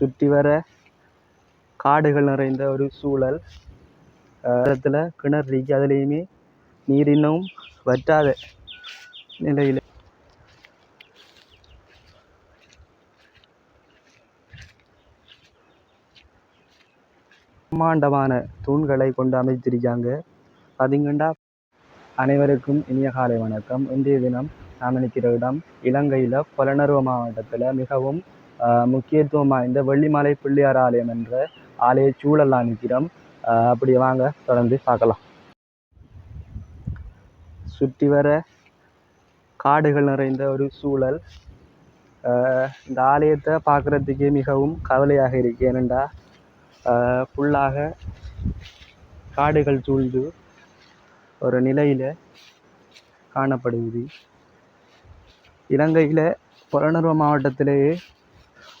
சுற்றி வர காடுகள் நிறைந்த ஒரு சூழல். இடத்துல கிணறு இருக்கு. அதுலேயுமே நீர் இன்னும் வற்றாத நிலையில் பிரம்மாண்டமான தூண்களை கொண்டு அமைத்திருக்காங்க. பார்த்தீங்கன்னா அனைவருக்கும் இனிய காலை வணக்கம். இன்றைய தினம் நாம் நினைக்கிற இடம் இலங்கையில் புலனறுவ மாவட்டத்தில் மிகவும் முக்கியத்துவம் வாய்ந்த வெள்ளிமலை பிள்ளையார் ஆலயம் என்ற ஆலய சூழலாம் நிற்கிறோம் அப்படி வாங்க தொடர்ந்து பார்க்கலாம். சுற்றி வர காடுகள் நிறைந்த ஒரு சூழல். இந்த ஆலயத்தை பார்க்குறதுக்கே மிகவும் கவலையாக இருக்கு. ஏனெண்டா ஃபுல்லாக காடுகள் சூழ்ந்து ஒரு நிலையில் காணப்படுகிறது. இலங்கையில் புலனர்வ மாவட்டத்திலேயே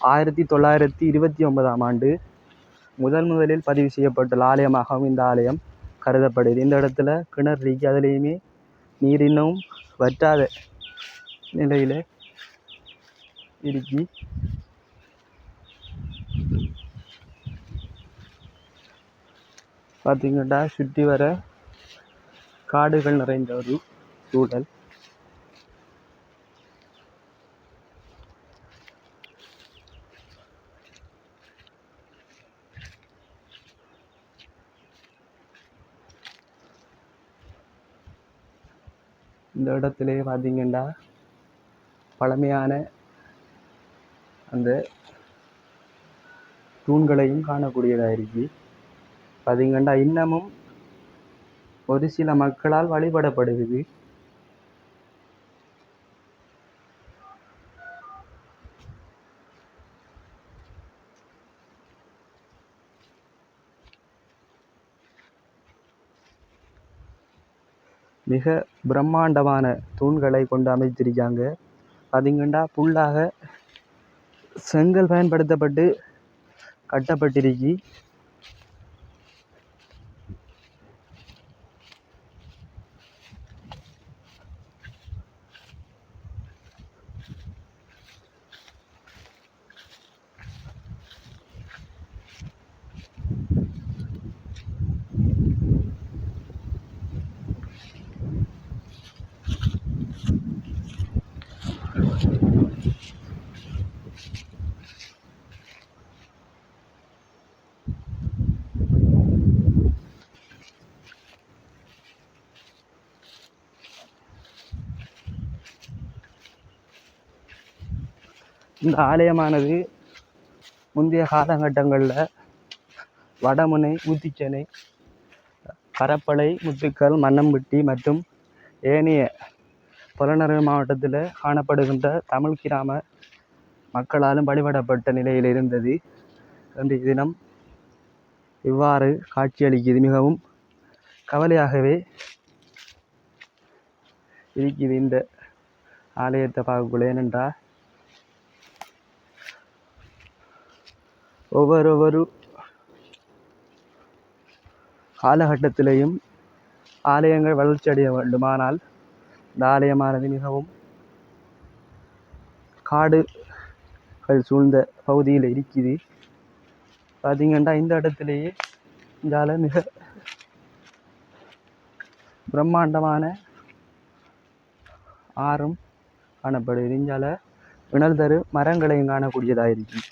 ஆயிரத்தி தொள்ளாயிரத்தி இருபத்தி ஒன்பதாம் ஆண்டு முதன் முதலில் பதிவு செய்யப்பட்டுள்ள ஆலயமாகவும் இந்த ஆலயம் கருதப்படுது. இந்த இடத்துல கிணறு இருக்கு. அதுலேயுமே நீர் இன்னும் வற்றாத நிலையில் இருக்கு பார்த்தீங்கன்னா சுற்றி வர காடுகள் நிறைந்த ஒரு சூழல். இந்த இடத்திலே பார்த்தீங்கன்னா பழமையான அந்த தூண்களையும் காணக்கூடியதாக இருக்கு பார்த்தீங்கன்னா இன்னமும் ஒரு சில மக்களால் வழிபடப்படுகிறது. மிக பிரம்மாண்டமான தூண்களை கொண்டு அமைத்திருக்காங்க. பார்த்தீங்கன்னா புல்லாக செங்கல் பயன்படுத்தப்பட்டு கட்டப்பட்டிருக்கு. இந்த ஆலயமானது முந்தைய காலகட்டங்களில் வடமுனை ஊத்திச்சனை கரப்பளை முத்துக்கல் மன்னம்பட்டி மற்றும் ஏனைய புலனறுவை மாவட்டத்தில் காணப்படுகின்ற தமிழ் கிராம மக்களாலும் வழிபடப்பட்ட நிலையில் இருந்தது. இன்றைய தினம் இவ்வாறு காட்சியளிக்கிறது. மிகவும் கவலையாகவே இருக்குது இந்த ஆலயத்தை பார்க்கக்குள்ள. ஏனென்றால் ஒவ்வொரு ஒவ்வொரு ஆலயங்கள் வளர்ச்சி அடைய வேண்டுமானால் இந்த ஆலயமானது மிகவும் காடுகள் சூழ்ந்த பகுதியில் இருக்குது பார்த்தீங்கன்னா இந்த இடத்துலையே இந்தால மிக பிரம்மாண்டமான ஆறும் காணப்படுது இங்கால இணல் தரு மரங்களையும் காணக்கூடியதாக இருக்குது